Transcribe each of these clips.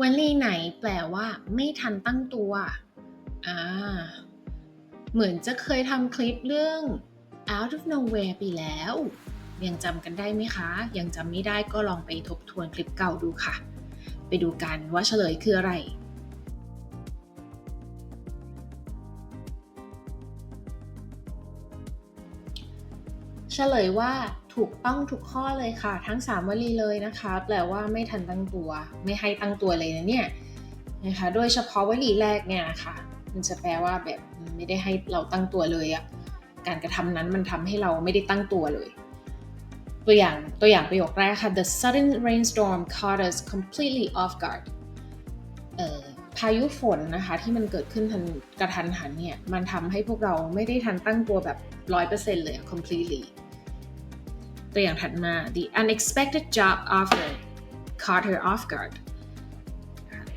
วลีไหนแปลว่า ไม่ทันตั้งตัว อ่า เหมือนจะเคยทำคลิปเรื่อง out of nowhere ไปแล้ว ยังจำกันได้ไหมคะ ยังจำไม่ได้ก็ลองไปทบทวนคลิปเก่าดูค่ะ ไปดูกันว่าเฉลยคืออะไรเฉลยว่า ถูกต้องทุกข้อเลยค่ะ ทั้ง 3 วลีเลยนะคะ แปลว่าไม่ทันตั้งตัว ไม่ให้ตั้งตัวเลยนะเนี่ยนะคะ โดยเฉพาะวลีแรกเนี่ยค่ะ มันจะแปลว่าแบบไม่ได้ให้เราตั้งตัวเลยอะการกระทำนั้นมันทำให้เราไม่ได้ตั้งตัวเลย ตัวอย่างตัวอย่างประโยคแรกค่ะ the sudden rainstorm caught us completely off guard เอ่อพายุฝนนะคะที่มันเกิดขึ้นทันกระทันหันเนี่ย มันทำให้พวกเราไม่ได้ทันตั้งตัวแบบ 100%เลย completely ตัวอย่างถัดมา the unexpected job offer caught her off guard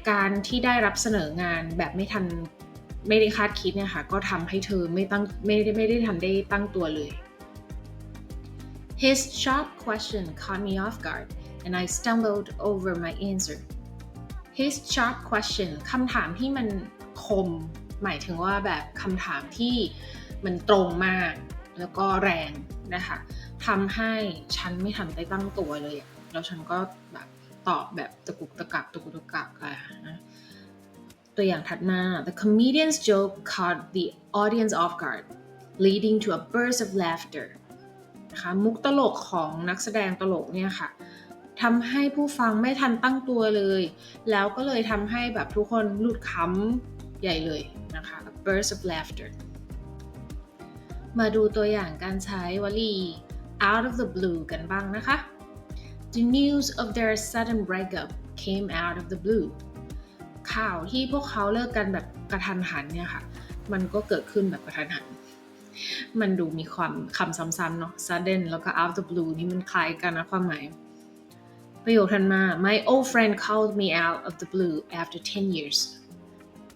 การที่ได้รับเสนองานแบบไม่ทันไม่ได้คาดคิดเนี่ยค่ะก็ทำให้เธอไม่ตั้งไม่ได้ไม่ได้ทันได้ตั้งตัวเลย His sharp question caught me off guard and I stumbled over my answer His sharp question คำถามที่มันคม หมายถึงว่าแบบคำถามที่มันตรงมาก แล้วก็แรงนะคะทำให้ฉันไม่ทันได้ตั้งตัวเลย แล้วฉันก็แบบตอบแบบตะกุกตะกักตะกุกตะกักอะนะตัวอย่างถัดมา the comedian's joke caught the audience off guard leading to a burst of laughter นะคะมุกตลกของนักแสดงตลกเนี่ยค่ะทำให้ผู้ฟังไม่ทันตั้งตัวเลย แล้วก็เลยทำให้แบบทุกคนหลุดขำใหญ่เลยนะคะ a burst of laughter มาดูตัวอย่างการใช้วลี out of the blue กันบ้างนะคะ The news of their sudden breakup came out of the blue ข่าวที่พวกเขาเลิกกันแบบกระทันหันเนี่ยค่ะ มันก็เกิดขึ้นแบบกระทันหัน มันดูมีความคำซ้ำๆเนาะ sudden แล้วก็ out of the blue นี่มันคล้ายกันนะความหมาย ประโยคถัดมา My old friend called me out of the blue after 10 years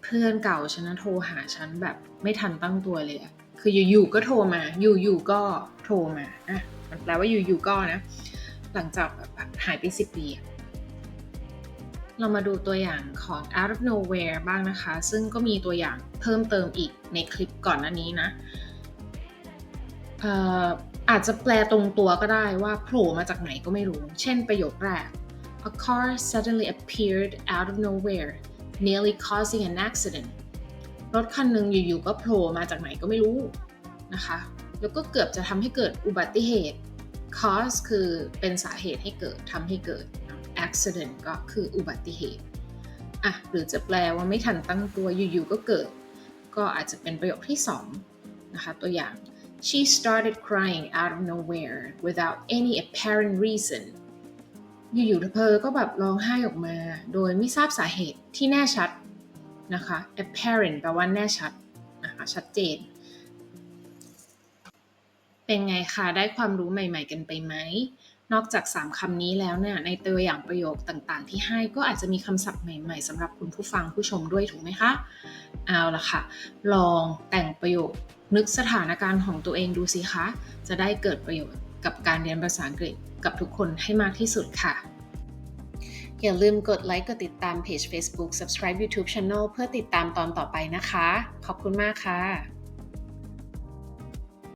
เพื่อนเก่าฉันโทรหาฉันแบบไม่ทันตั้งตัวเลยอะ คืออยู่ๆก็โทรมา อยู่ๆก็โทรมาอะมันแปลว่าอยู่ๆก็นะ หลังจากแบบหายไปสิบปี เรามาดูตัวอย่างของ out of nowhere บ้างนะคะ ซึ่งก็มีตัวอย่างเพิ่มเติมอีกในคลิปก่อนหน้านี้นะอาจจะแปลตรงตัวก็ได้ว่าโผล่มาจากไหนก็ไม่รู้ เช่นประโยคแรก A car suddenly appeared out of nowhere nearly causing an accident รถคันหนึ่งอยู่ๆก็โผล่มาจากไหนก็ไม่รู้นะคะ แล้วก็เกือบจะทำให้เกิดอุบัติเหตุ cause คือเป็นสาเหตุให้เกิดทำให้เกิด accident ก็คืออุบัติเหตุอะหรือจะแปลว่าไม่ทันตั้งตัวอยู่ๆก็เกิด ก็อาจจะเป็นประโยคที่2นะคะตัวอย่าง she started crying out of nowhere without any apparent reason อยู่ๆเธอก็แบบร้องไห้ออกมา โดยไม่ทราบสาเหตุที่แน่ชัด นะคะ apparent แปลว่าแน่ชัดนะคะชัดเจน เป็นไงคะได้ความรู้ใหม่ ๆ กันไปไหม นอกจาก 3คำนี้แล้วเนี่ยในตัวอย่างประโยคต่างๆ ที่ให้ก็อาจจะมีคำศัพท์ใหม่ ๆสำหรับคุณผู้ฟังผู้ชมด้วยถูกไหมคะ เอาละค่ะ ลองแต่งประโยคนึกสถานการณ์ของตัวเองดูสิคะ จะได้เกิดประโยชน์กับการเรียนภาษาอังกฤษกับทุกคนให้มากที่สุดค่ะ อย่าลืมกดไลค์กดติดตามเพจ Facebook subscribe YouTube Channel เพื่อติดตามตอนต่อไปนะคะ ขอบคุณมากค่ะ